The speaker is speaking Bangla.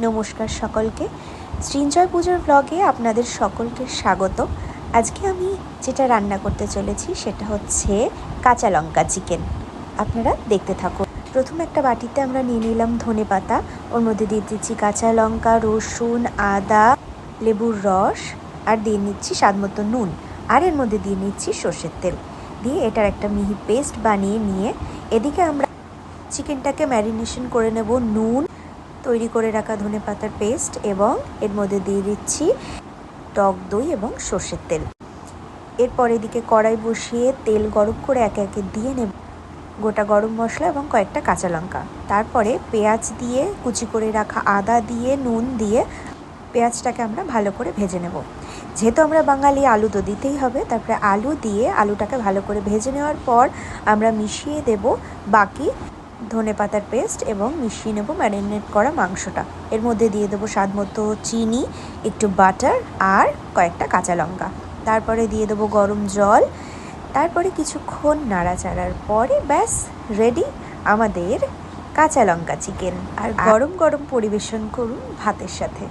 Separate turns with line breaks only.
নমস্কার সকলকে। শ্রীঞ্জয় পুজোর ব্লগে আপনাদের সকলকে স্বাগত। আজকে আমি যেটা রান্না করতে চলেছি সেটা হচ্ছে কাঁচা লঙ্কা চিকেন আপনারা দেখতে থাকুন। প্রথম একটা বাটিতে আমরা নিয়ে নিলাম ধনে পাতা, ওর মধ্যে দিয়ে দিচ্ছি কাঁচা লঙ্কা, রসুন, আদা, লেবুর রস, আর দিয়ে নিচ্ছি স্বাদ মতো নুন। আর এর মধ্যে দিয়ে নিচ্ছি সর্ষের তেল। দিয়ে এটার একটা মিহি পেস্ট বানিয়ে নিয়ে এদিকে আমরা চিকেনটাকে ম্যারিনেশন করে নেব নুন তৈরি করে রাখা ধনে পাতার পেস্ট এবং এর মধ্যে দিয়ে দিচ্ছি টক দই এবং সর্ষের তেল। এরপর এদিকে কড়াই বসিয়ে তেল গরম করে একে একে দিয়ে নেব গোটা গরম মশলা এবং কয়েকটা কাঁচা লঙ্কা। তারপরে পেঁয়াজ দিয়ে কুচি করে রাখা আদা দিয়ে, নুন দিয়ে পেঁয়াজটাকে আমরা ভালো করে ভেজে নেব। যেহেতু আমরা বাঙালি, আলু তো দিতেই হবে, তারপরে আলু দিয়ে আলুটাকে ভালো করে ভেজে নেওয়ার পর আমরা মিশিয়ে দেব বাকি ধনে পাতার পেস্ট এবং মিশিয়ে নেব ম্যারিনেট করা মাংসটা। এর মধ্যে দিয়ে দেবো স্বাদ মতো চিনি একটু বাটার আর কয়েকটা কাঁচা লঙ্কা। তারপরে দিয়ে দেবো গরম জল। তারপরে কিছুক্ষণ নাড়াচাড়ার পরে ব্যাস রেডি আমাদের কাঁচা লঙ্কা চিকেন আর গরম গরম পরিবেশন করুন ভাতের সাথে।